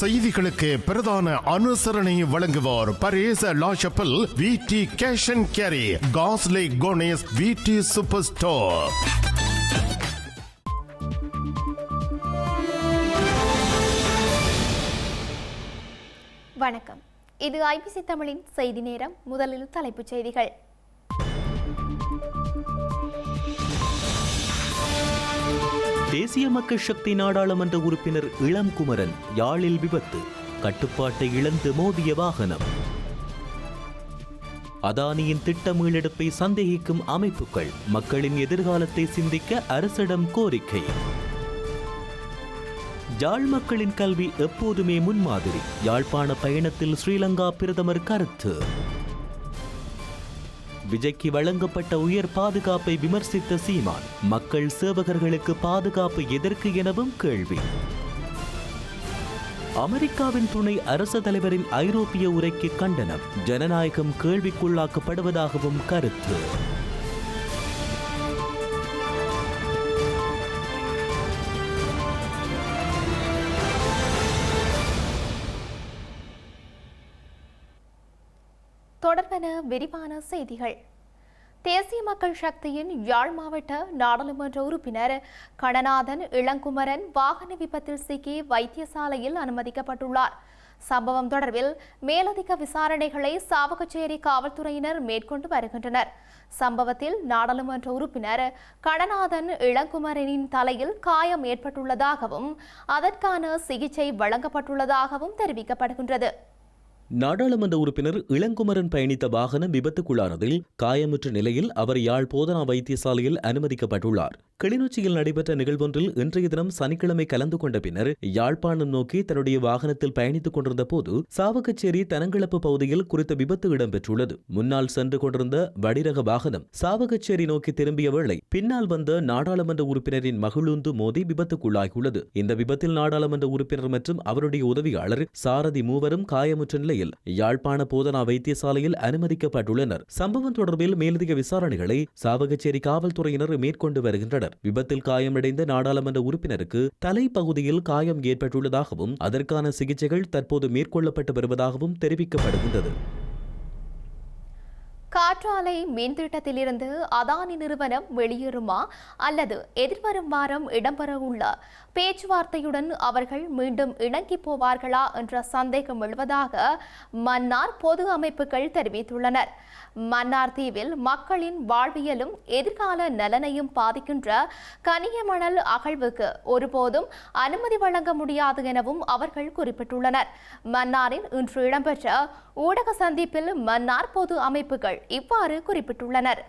செய்திகளுக்கு பிரதான அனுசரணை வழங்குவோர் Paris La Chapelle V T cash and carry காஸ்லே கோனேஸ் V T super store வணக்கம் இது ஐபிசி தமிழின் செய்தி நேரம். முதலில் தலைப்புச் செய்திகள். தேசிய மக்கள் சக்தி நாடாளுமன்ற உறுப்பினர் இளம் குமரன் யாழில் விபத்து. கட்டுப்பாட்டை இழந்து மோதிய வாகனம். அதானியின் திட்ட மீளெடுப்பை சந்தேகிக்கும் அமைப்புகள் மக்களின் எதிர்காலத்தை சிந்திக்க அரசிடம் கோரிக்கை. யாழ் மக்களின் கல்வி எப்போதுமே முன்மாதிரி. யாழ்ப்பாண பயணத்தில் ஸ்ரீலங்கா பிரதமர் கருத்து. விஜய்க்கு வழங்கப்பட்ட உயர் பாதுகாப்பை விமர்சித்த சீமான் மக்கள் சேவகர்களுக்கு பாதுகாப்பு எதற்கு எனவும் கேள்வி. அமெரிக்காவின் துணை அரசு தலைவரின் ஐரோப்பிய உரைக்கு கண்டனம் ஜனநாயகம் கேள்விக்குள்ளாக்கப்படுவதாகவும் கருத்து. தொடர்பென விரிவான செய்திகள்? தேசிய மக்கள் சக்தியின் யாழ் மாவட்ட நாடாளுமன்ற உறுப்பினர் கணநாதன் இளங்குமரன் வாகன விபத்தில் சிக்கி வைத்தியசாலையில் அனுமதிக்கப்பட்டுள்ளார். சம்பவம் தொடர்பில் மேலதிக விசாரணைகளை சாவகச்சேரி காவல்துறையினர் மேற்கொண்டு வருகின்றனர். சம்பவத்தில் நாடாளுமன்ற உறுப்பினர் கடநாதன் இளங்குமரனின் தலையில் காயம் ஏற்பட்டுள்ளதாகவும் அதற்கான சிகிச்சை வழங்கப்பட்டுள்ளதாகவும் தெரிவிக்கப்படுகின்றது. நாடாளுமன்ற உறுப்பினர் இளங்குமரன் பயணித்த வாகனம் விபத்துக்குள்ளானதில் காயமுற்ற நிலையில் அவர் யாழ் போதனா வைத்தியசாலையில் அனுமதிக்கப்பட்டுள்ளார். கிளிநொச்சியில் நடைபெற்ற நிகழ்வொன்றில் இன்றைய தினம் சனிக்கிழமை கலந்து கொண்ட பின்னர் யாழ்ப்பாணம் நோக்கி தன்னுடைய வாகனத்தில் பயணித்துக் கொண்டிருந்த போது சாவகச்சேரி தனங்கிழப்பு பகுதியில் குறித்த விபத்து இடம்பெற்றுள்ளது. முன்னால் சென்று கொண்டிருந்த வடிரக வாகனம் சாவகச்சேரி நோக்கி திரும்பிய வேளை பின்னால் வந்த நாடாளுமன்ற உறுப்பினரின் மகிழுந்து மோதி விபத்துக்குள்ளாகியுள்ளது. இந்த விபத்தில் நாடாளுமன்ற உறுப்பினர் மற்றும் அவருடைய உதவியாளர் சாரதி மூவரும் காயமுற்ற நிலை நிலையில் யாழ்ப்பாண போதனா வைத்தியசாலையில் அனுமதிக்கப்பட்டுள்ளனர். சம்பவம் தொடர்பில் மேலதிக விசாரணைகளை சாவகச்சேரி காவல்துறையினர் மேற்கொண்டு வருகின்றனர். விபத்தில் காயமடைந்த நாடாளுமன்ற உறுப்பினருக்கு தலைப்பகுதியில் காயம் ஏற்பட்டுள்ளதாகவும் அதற்கான சிகிச்சைகள் தற்போது மேற்கொள்ளப்பட்டு வருவதாகவும் தெரிவிக்கப்படுகின்றது. காற்றாலை மின் திட்டத்திலிருந்து அதானி நிறுவனம் வெளியேறுமா அல்லது எதிர்வரும் வாரம் இடம்பெறவுள்ள பேச்சுவார்த்தையுடன் அவர்கள் மீண்டும் இணங்கி போவார்களா என்ற சந்தேகம் எழுவதாக மன்னார் பொது அமைப்புகள் தெரிவித்துள்ளனர். மன்னார் தீவில் மக்களின் வாழ்வியலும் எதிர்கால நலனையும் பாதிக்கின்ற கனியமணல் அகழ்வுக்கு ஒருபோதும் அனுமதி வழங்க முடியாது எனவும் அவர்கள் குறிப்பிட்டுள்ளனர். மன்னாரில் இன்று இடம்பெற்ற ஊடக சந்திப்பில் மன்னார் பொது அமைப்புகள் இவ்வாறு குறிப்பிட்டுள்ளனர்.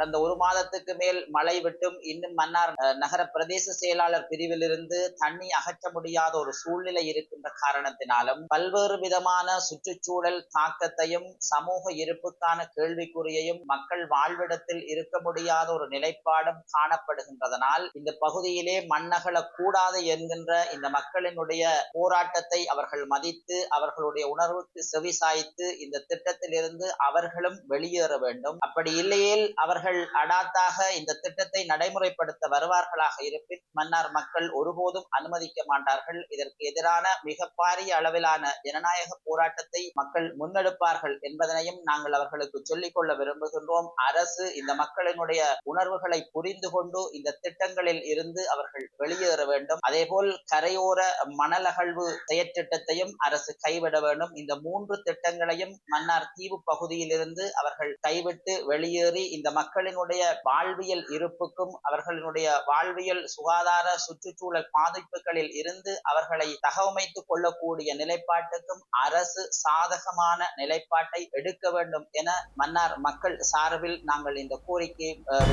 கடந்த ஒரு மாதத்துக்கு மேல் மழை விட்டும் இன்னும் மன்னார் நகர பிரதேச செயலாளர் பிரிவிலிருந்து தண்ணி அகற்ற முடியாத ஒரு சூழ்நிலை இருக்கின்ற காரணத்தினாலும் பல்வேறு விதமான சுற்றுச்சூழல் தாக்கத்தையும் சமூக இருப்புக்கான கேள்விக்குறியையும் மக்கள் வாழ்விடத்தில் இருக்க முடியாத ஒரு நிலைப்பாடும் காணப்படுகின்றதனால் இந்த பகுதியிலே மண்ணகல கூடாது என்கின்ற இந்த மக்களினுடைய போராட்டத்தை அவர்கள் மதித்து அவர்களுடைய உணர்வுக்கு செவிசாய்த்து இந்த திட்டத்திலிருந்து அவர்களும் வெளியேற வேண்டும். அப்படி இல்லையேல் அவர்கள் அடாத்தாக இந்த திட்டத்தை நடைமுறைப்படுத்த வருவார்களாக இருப்பின் மன்னார் மக்கள் ஒருபோதும் அனுமதிக்க மாட்டார்கள். இதற்கு எதிரான மிக பாரிய அளவிலான ஜனநாயக போராட்டத்தை மக்கள் முன்னெடுப்பார்கள் என்பதனையும் நாங்கள் அவர்களுக்கு சொல்லிக் கொள்ள விரும்புகின்றோம். அரசு இந்த மக்களினுடைய உணர்வுகளை புரிந்து கொண்டு இந்த திட்டங்களில் இருந்து அவர்கள் வெளியேற வேண்டும். அதேபோல் கரையோர மணல் அகழ்வு செயற்திட்டத்தையும் அரசு கைவிட வேண்டும். இந்த மூன்று திட்டங்களையும் மன்னார் தீவு பகுதியிலிருந்து அவர்கள் கைவிட்டு வெளியேறி இந்த மக்களினுடைய வாழ்வியல் இருப்புக்கும் அவர்களினுடைய வாழ்வியல் சுகாதார சுற்றுச்சூழல் பாதிப்புகளில் இருந்து அவர்களை தகவமைத்துக் கொள்ளக்கூடிய நிலைப்பாட்டுக்கும் அரசு சாதகமான நிலைப்பாட்டை எடுக்க வேண்டும் என மன்னார் மக்கள் சார்பில் நாங்கள் இந்த கோரிக்கையை அஹ்,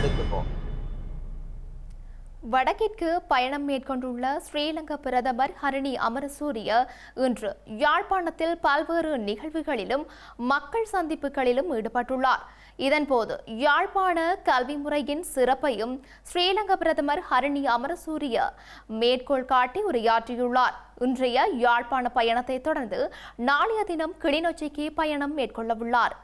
வடக்கிற்கு பயணம் மேற்கொண்டுள்ள ஸ்ரீலங்கா பிரதமர் ஹரணி அமரசூரிய இன்று யாழ்ப்பாணத்தில் பல்வேறு நிகழ்வுகளிலும் மக்கள் சந்திப்புகளிலும் ஈடுபட்டுள்ளார். இதன்போது யாழ்ப்பாண கல்வி முறையின் சிறப்பையும் ஸ்ரீலங்கா பிரதமர் ஹரணி அமரசூரிய மேற்கோள் காட்டி உரையாற்றியுள்ளார். இன்றைய யாழ்ப்பாண பயணத்தை தொடர்ந்து நாளைய தினம் கிளிநொச்சிக்கு பயணம் மேற்கொள்ளவுள்ளார்.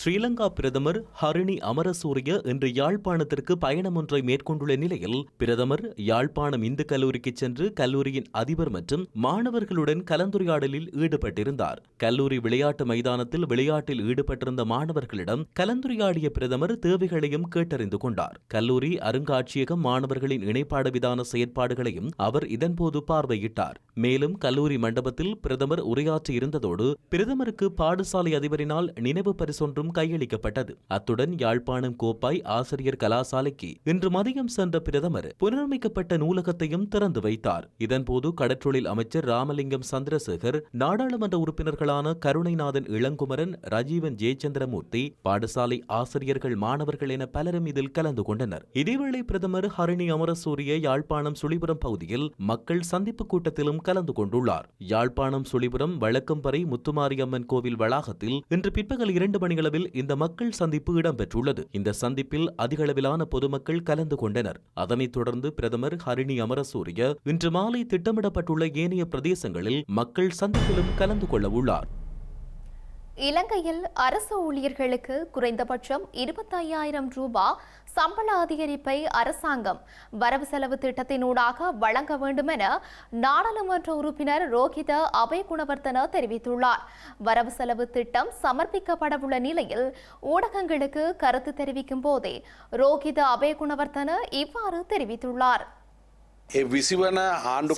ஸ்ரீலங்கா பிரதமர் ஹரிணி அமரசூரிய இன்று யாழ்ப்பாணத்திற்கு பயணம் ஒன்றை மேற்கொண்டுள்ள நிலையில் பிரதமர் யாழ்ப்பாணம் இந்து கல்லூரிக்கு சென்று கல்லூரியின் அதிபர் மற்றும் மாணவர்களுடன் கலந்துரையாடலில் ஈடுபட்டிருந்தார். கல்லூரி விளையாட்டு மைதானத்தில் விளையாட்டில் ஈடுபட்டிருந்த மாணவர்களிடம் கலந்துரையாடிய பிரதமர் தேவைகளையும் கேட்டறிந்து கொண்டார். கல்லூரி அருங்காட்சியகம் மாணவர்களின் இணைப்பாடு விதான செயற்பாடுகளையும் அவர் இதன்போது பார்வையிட்டார். மேலும் கல்லூரி மண்டபத்தில் பிரதமர் உரையாற்றி இருந்ததோடு பிரதமருக்கு பாடசாலை அதிபரினால் நினைவு பரிசொன்றும் கையளிக்கப்பட்டது. அத்துடன் யாழ்ப்பாணம் கோப்பாய் ஆசிரியர் கலாசாலைக்கு இன்று மதியம் சென்ற பிரதமர் புனரமைக்கப்பட்ட நூலகத்தையும் திறந்து வைத்தார். இதன்போது கடற்றொழில் அமைச்சர் ராமலிங்கம் சந்திரசேகர் நாடாளுமன்ற உறுப்பினர்களான கருணைநாதன் இளங்குமரன் ரஜீவன் ஜெயச்சந்திரமூர்த்தி பாடசாலை ஆசிரியர்கள் மாணவர்கள் என பலரும் இதில் கலந்து கொண்டனர். இதேவேளை பிரதமர் ஹரிணி அமரசூரிய யாழ்ப்பாணம் சுழிபுரம் பகுதியில் மக்கள் சந்திப்பு கூட்டத்திலும் கலந்து கொண்டுள்ளார். யாழ்ப்பாணம் சுழிபுரம் வழக்கம்பறை முத்துமாரியம்மன் கோவில் வளாகத்தில் இன்று பிற்பகல் இரண்டு அளவில் இந்த மக்கள் சந்திப்பு இடம்பெற்றுள்ளது. இந்த சந்திப்பில் அதிகளவிலான பொதுமக்கள் கலந்து கொண்டனர். அதனைத் தொடர்ந்து பிரதமர் ஹரிணி அமரசூரிய இன்று மாலை திட்டமிடப்பட்டுள்ள ஏனைய பிரதேசங்களில் மக்கள் சந்திப்பிலும் கலந்து கொள்ள உள்ளார் இலங்கையில் அரசு ஊழியர்களுக்கு குறைந்தபட்சம் இருபத்தையாயிரம் ரூபாய் சம்பள அதிகரிப்பை அரசாங்கம் வரவு செலவு திட்டத்தினூடாக வழங்க வேண்டும் என நாடாளுமன்ற உறுப்பினர் ரோஹித அபயகுணவர்த்தன தெரிவித்துள்ளார். வரவு செலவு திட்டம் சமர்ப்பிக்கப்படவுள்ள நிலையில் ஊடகங்களுக்கு கருத்து தெரிவிக்கும் போதே ரோஹித அபயகுணவர்த்தன இவ்வாறு தெரிவித்துள்ளார்.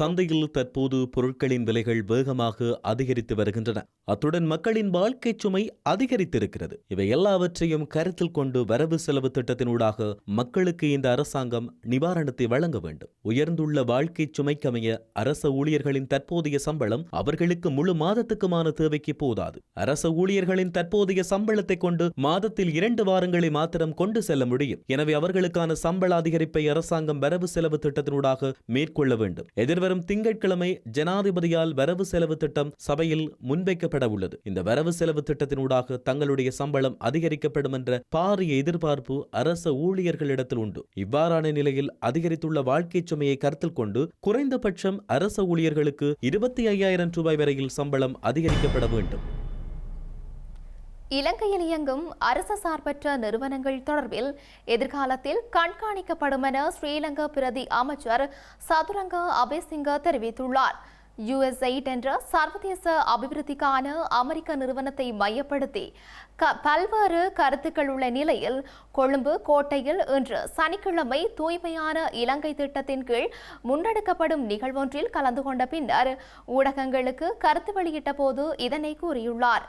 சந்தையில் தற்போது பொருட்களின் விலைகள் வேகமாக அதிகரித்து வருகின்றன. அத்துடன் மக்களின் வாழ்க்கை சுமை அதிகரித்திருக்கிறது. இவை எல்லாவற்றையும் கருத்தில் கொண்டு வரவு செலவு திட்டத்தினூடாக மக்களுக்கு இந்த அரசாங்கம் நிவாரணத்தை வழங்க வேண்டும். உயர்ந்துள்ள வாழ்க்கை சுமைக்கமைய அரச ஊழியர்களின் தற்போதைய சம்பளம் அவர்களுக்கு முழு மாதத்துக்குமான தேவைக்கு போதாது. அரச ஊழியர்களின் தற்போதைய சம்பளத்தை கொண்டு மாதத்தில் இரண்டு வாரங்களை மாத்திரம் கொண்டு செல்ல முடியும். எனவே அவர்களுக்கான சம்பள அதிகரிப்பை அரசாங்கம் வரவு செலவு திட்டத்தினூடாக மேற்கொள்ள வேண்டும். எதிர்வரும் திங்கட்கிழமை ஜனாதிபதியால் வரவு செலவு திட்டம் சபையில் முன்வைக்கப்பட உள்ளது. இந்த வரவு செலவு திட்டத்தினூடாக தங்களுடைய சம்பளம் அதிகரிக்கப்படும் என்ற பாரிய எதிர்பார்ப்பு அரச ஊழியர்களிடத்தில் உண்டு. இவ்வாறான நிலையில் அதிகரித்துள்ள வாழ்க்கை சுமையை கருத்தில் கொண்டு குறைந்தபட்சம் அரச ஊழியர்களுக்கு இருபத்தி ஐயாயிரம் ரூபாய் வரையில் சம்பளம் அதிகரிக்கப்பட வேண்டும். இலங்கையில் இயங்கும் அரசு சார்பற்ற நிறுவனங்கள் தொடர்பில் எதிர்காலத்தில் கண்காணிக்கப்படும் என ஸ்ரீலங்கா பிரதி அமைச்சர் சதுரங்க அபேசிங்க தெரிவித்துள்ளார். யுஎஸ்ஐட் என்ற சர்வதேச அபிவிருத்திக்கான அமெரிக்க நிறுவனத்தை மையப்படுத்தி க பல்வேறு கருத்துக்கள் உள்ள நிலையில் கொழும்பு கோட்டையில் இன்று சனிக்கிழமை தூய்மையான இலங்கை திட்டத்தின் கீழ் முன்னெடுக்கப்படும் நிகழ்வொன்றில் கலந்து கொண்ட பின்னர் ஊடகங்களுக்கு கருத்து வெளியிட்ட போது இதனை கூறியுள்ளார்.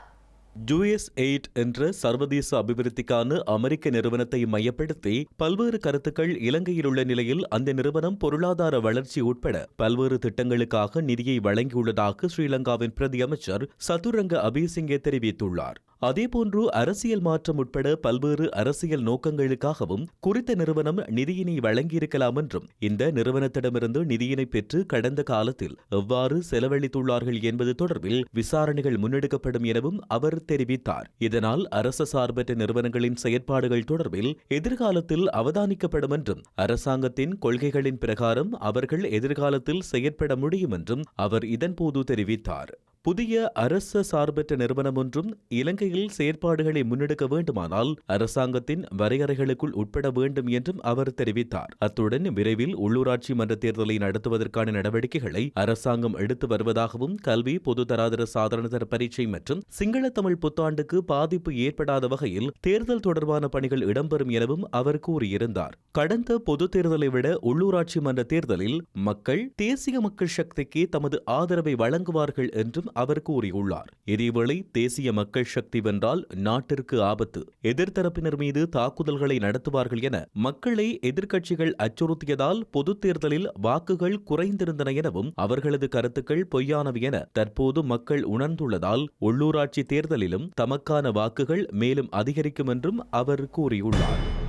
ஜூஎஸ் எயிட் என்ற சர்வதேச அபிவிருத்திக்கான அமெரிக்க நிறுவனத்தை மையப்படுத்தி பல்வேறு கருத்துக்கள் இலங்கையில் உள்ள நிலையில் அந்த நிறுவனம் பொருளாதார வளர்ச்சி உட்பட பல்வேறு திட்டங்களுக்காக நிதியை வழங்கியுள்ளதாக ஸ்ரீலங்காவின் பிரதி அமைச்சர் சதுரங்க அபிசிங்கே தெரிவித்துள்ளார். அதேபோன்று அரசியல் மாற்றம் உட்பட பல்வேறு அரசியல் நோக்கங்களுக்காகவும் குறித்த நிறுவனம் நிதியினை வழங்கியிருக்கலாம் என்றும் இந்த நிறுவனத்திடமிருந்து நிதியினை பெற்று கடந்த காலத்தில் எவ்வாறு செலவழித்துள்ளார்கள் என்பது தொடர்பில் விசாரணைகள் முன்னெடுக்கப்படும் எனவும் அவர் தெரிவித்தார். இதனால் அரச சார்பற்ற நிறுவனங்களின் செயற்பாடுகள் தொடர்பில் எதிர்காலத்தில் அவதானிக்கப்படும் என்றும் அரசாங்கத்தின் கொள்கைகளின் பிரகாரம் அவர்கள் எதிர்காலத்தில் செயற்பட முடியும் என்றும் அவர் இதன்போது தெரிவித்தார். புதிய அரச சார்பற்ற நிறுவனம் ஒன்றும் இலங்கையில் செயற்பாடுகளை முன்னெடுக்க வேண்டுமானால் அரசாங்கத்தின் வரையறைகளுக்குள் உட்பட வேண்டும் என்றும் அவர் தெரிவித்தார். அத்துடன் விரைவில் உள்ளூராட்சி மன்ற தேர்தலை நடத்துவதற்கான நடவடிக்கைகளை அரசாங்கம் எடுத்து வருவதாகவும் கல்வி பொது தராதர சாதாரணதர பரீட்சை மற்றும் சிங்கள தமிழ் புத்தாண்டுக்கு பாதிப்பு ஏற்படாத வகையில் தேர்தல் தொடர்பான பணிகள் இடம்பெறும் எனவும் அவர் கூறியிருந்தார். கடந்த பொது தேர்தலை விட உள்ளூராட்சி மன்ற தேர்தலில் மக்கள் தேசிய மக்கள் சக்திக்கு தமது ஆதரவை வழங்குவார்கள் என்றும் அவர் கூறியுள்ளார். இதேவேளை தேசிய மக்கள் சக்தி வென்றால் நாட்டிற்கு ஆபத்து. எதிர்த்தரப்பினர் மீது தாக்குதல்களை நடத்துவார்கள் என மக்களை எதிர்க்கட்சிகள் அச்சுறுத்தியதால் பொதுத் தேர்தலில் வாக்குகள் குறைந்திருந்தன எனவும் அவர்களது கருத்துக்கள் பொய்யானவை என தற்போது மக்கள் உணர்ந்துள்ளதால் உள்ளூராட்சி தேர்தலிலும் தமக்கான வாக்குகள் மேலும் அதிகரிக்கும் என்றும் அவர் கூறியுள்ளார்.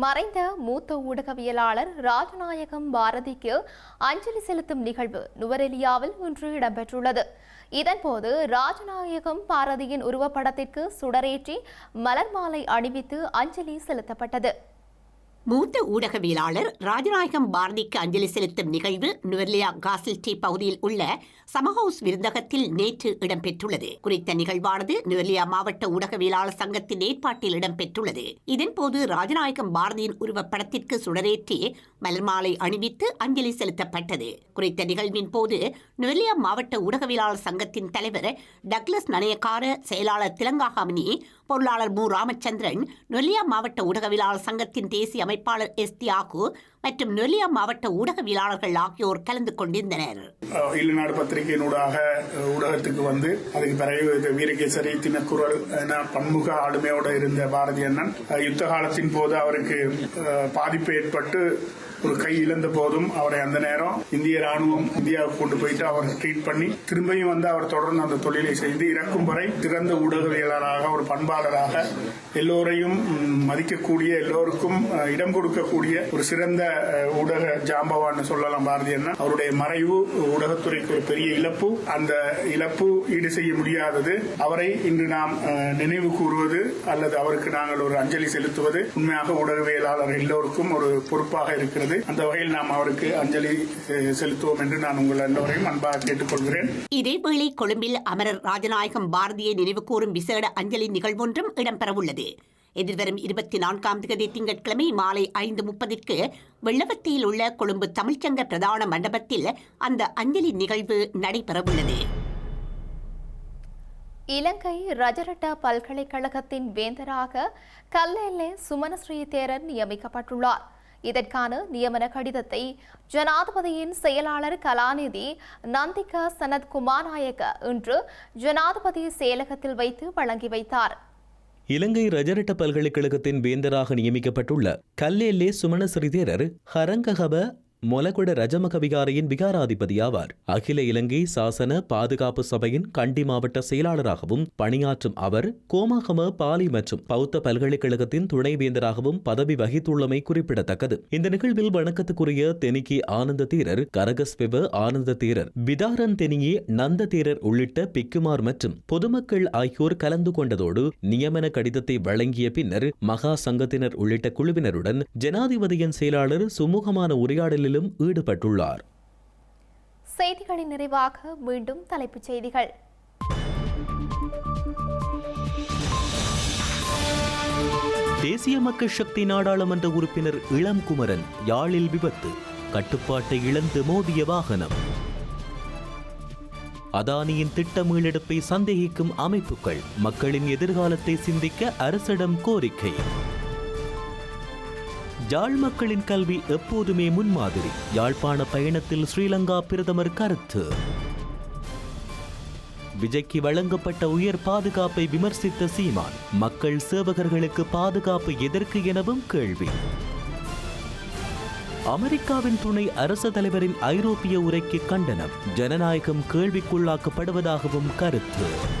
மறைந்த மூத்த ஊடகவியலாளர் ராஜநாயகம் பாரதிக்கு அஞ்சலி செலுத்தும் நிகழ்வு நுவரெலியாவில் இன்று இடம்பெற்றுள்ளது. இதன்போது ராஜநாயகம் பாரதியின் உருவப்படத்திற்கு சுடரேற்றி மலர் மாலை அணிவித்து அஞ்சலி செலுத்தப்பட்டது. மூத்த ஊடகவியலாளர் ராஜநாயகம் பாரதிக்கு அஞ்சலி செலுத்தும் நிகழ்வு நுவர்லியா காசில்டி பகுதியில் உள்ள சமஹவுஸ் விருந்தகத்தில் நேற்று இடம்பெற்றுள்ளது. குறித்த நிகழ்வானது நுவர்லியா மாவட்ட ஊடகவியலாளர் சங்கத்தின் ஏற்பாட்டில் இடம்பெற்றுள்ளது. இதன்போது ராஜநாயகம் பாரதியின் உருவப்படத்திற்கு சுடரேற்றி மலர்மாலை அணிவித்து அஞ்சலி செலுத்தப்பட்டது. குறித்த நிகழ்வின் போது நுவர்லியா மாவட்ட ஊடகவியலாளர் சங்கத்தின் தலைவர் டக்ளஸ் நனையக்கார செயலாளர் திலங்காகாமினி பொருளாளர் மு. ராமச்சந்திரன் நொலியா மாவட்ட ஊடகவியலாளர் சங்கத்தின் தேசிய அமைப்பாளர் எஸ். தியாகு மற்றும் நொலியா மாவட்ட ஊடகவியலாளர்கள் ஆகியோர் கலந்து கொண்டிருந்தனர். அஹ் பத்திரிகையினூடாக ஊடகத்துக்கு வந்து அதுக்கு பிறகு வீரகேசரி தினக்குரல் என பன்முக ஆளுமையோட இருந்த பாரதி அண்ணன் யுத்த காலத்தின் போது அவருக்கு பாதிப்பு ஏற்பட்டு ஒரு கை இழந்த போதும் அவரை அந்த நேரம் இந்திய ராணுவம் இந்தியாவுக்கு கொண்டு போயிட்டு அவர் ட்ரீட் பண்ணி திரும்பியும் வந்து அவர் தொடர்ந்து அந்த தொழிலை செய்து இறக்கும் வரை சிறந்த ஊடகவியலாளராக ஒரு பண்பாளராக எல்லோரையும் மதிக்கக்கூடிய எல்லோருக்கும் இடம் கொடுக்கக்கூடிய ஒரு சிறந்த ஊடக ஜாம்பவான்னு சொல்லலாம் பாரதியன்னா அவருடைய மறைவு ஊடகத்துறைக்கு ஒரு பெரிய இழப்பு. அந்த இழப்பு ஈடு செய்ய முடியாதது. அவரை இன்று நாம் நினைவு கூறுவது அல்லது அவருக்கு நாங்கள் ஒரு அஞ்சலி செலுத்துவது. உண்மையாக ஊடகவியலாளர் எல்லோருக்கும் ஒரு பொறுப்பாக இருக்கிறது. அந்த வகையில் நாம் அவருக்கு அஞ்சலி செலுத்துவோம் என்று நான் உங்கள் எல்லோரையும் அன்பாக கேட்டுக்கொள்கிறேன். இதேவேளை கொழும்பில் அமரர் ராஜநாயகம் பாரதியை நினைவுகூரும் விசேட அஞ்சலி நிகழ்வொன்றும் இடம்பெறவுள்ளது. எதிர்வரும் இருபத்தி நான்காம் தேதி திங்கட்கிழமை மாலை ஐந்து முப்பதிற்கு வெள்ளவத்தையில் உள்ள கொழும்பு தமிழ்ச்சங்க பிரதான மண்டபத்தில் அந்த அஞ்சலி நிகழ்வு நடைபெறவுள்ளது. இலங்கை ரஜரட்ட பல்கலைக்கழகத்தின் வேந்தராக கல்லேலே சுமனஸ்ரீ தேரர் நியமிக்கப்பட்டுள்ளார். இதற்கான நியமன கடிதத்தை ஜனாதிபதியின் செயலாளர் கலாநிதி நந்திகா சனத் குமாரநாயக்க இன்று ஜனாதிபதி செயலகத்தில் வைத்து வழங்கி வைத்தார். இலங்கை ரஜரட்ட பல்கலைக்கழகத்தின் வேந்தராக நியமிக்கப்பட்டுள்ள கல்லேலே சுமண தேரர் ஹரங்ககப மொலகுட ரஜமக விகாரையின் விகாராதிபதி ஆவார் அகில இலங்கை சாசன பாதுகாப்பு சபையின் கண்டி மாவட்ட செயலாளராகவும் பணியாற்றும் அவர் கோமாகம பாலி மற்றும் பௌத்த பல்கலைக்கழகத்தின் துணைவேந்தராகவும் பதவி வகித்துள்ளமை குறிப்பிடத்தக்கது. இந்த நிகழ்வில் வணக்கத்துக்குரிய தெனிக்கி ஆனந்த தீரர் கரகஸ்வெவ ஆனந்த தீரர் விதாரன் தெனியே நந்த தீரர் உள்ளிட்ட பிக்குமார் மற்றும் பொதுமக்கள் ஆகியோர் கலந்து கொண்டதோடு நியமன கடிதத்தை வழங்கிய பின்னர் மகா சங்கத்தினர் உள்ளிட்ட குழுவினருடன் ஜனாதிபதியின் செயலாளர் சுமூகமான உரையாடலில் உரையாடலிலும் ஈடுபட்டுள்ளார். செய்திகளின் நிறைவாக மீண்டும் தலைப்புச் செய்திகள். தேசிய மக்கள் சக்தி நாடாளுமன்ற உறுப்பினர் இளம் குமரன் யாழில் விபத்து. கட்டுப்பாட்டை இழந்து மோதிய வாகனம். அதானியின் திட்ட மீளெடுப்பை சந்தேகிக்கும் அமைப்புகள் மக்களின் எதிர்காலத்தை சிந்திக்க அரசிடம் கோரிக்கை. யாழ் மக்களின் கல்வி எப்போதுமே முன்மாதிரி. யாழ்ப்பாண பயணத்தில் ஸ்ரீலங்கா பிரதமர் கருத்து. விஜய்க்கு வழங்கப்பட்ட உயர் பாதுகாப்பை விமர்சித்த சீமான் மக்கள் சேவகர்களுக்கு பாதுகாப்பு எதற்கு எனவும் கேள்வி. அமெரிக்காவின் துணை அரசு தலைவரின் ஐரோப்பிய உரைக்கு கண்டனம் ஜனநாயகம் கேள்விக்குள்ளாக்கப்படுவதாகவும் கருத்து.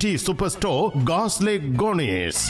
T super store காஸ்லே cornice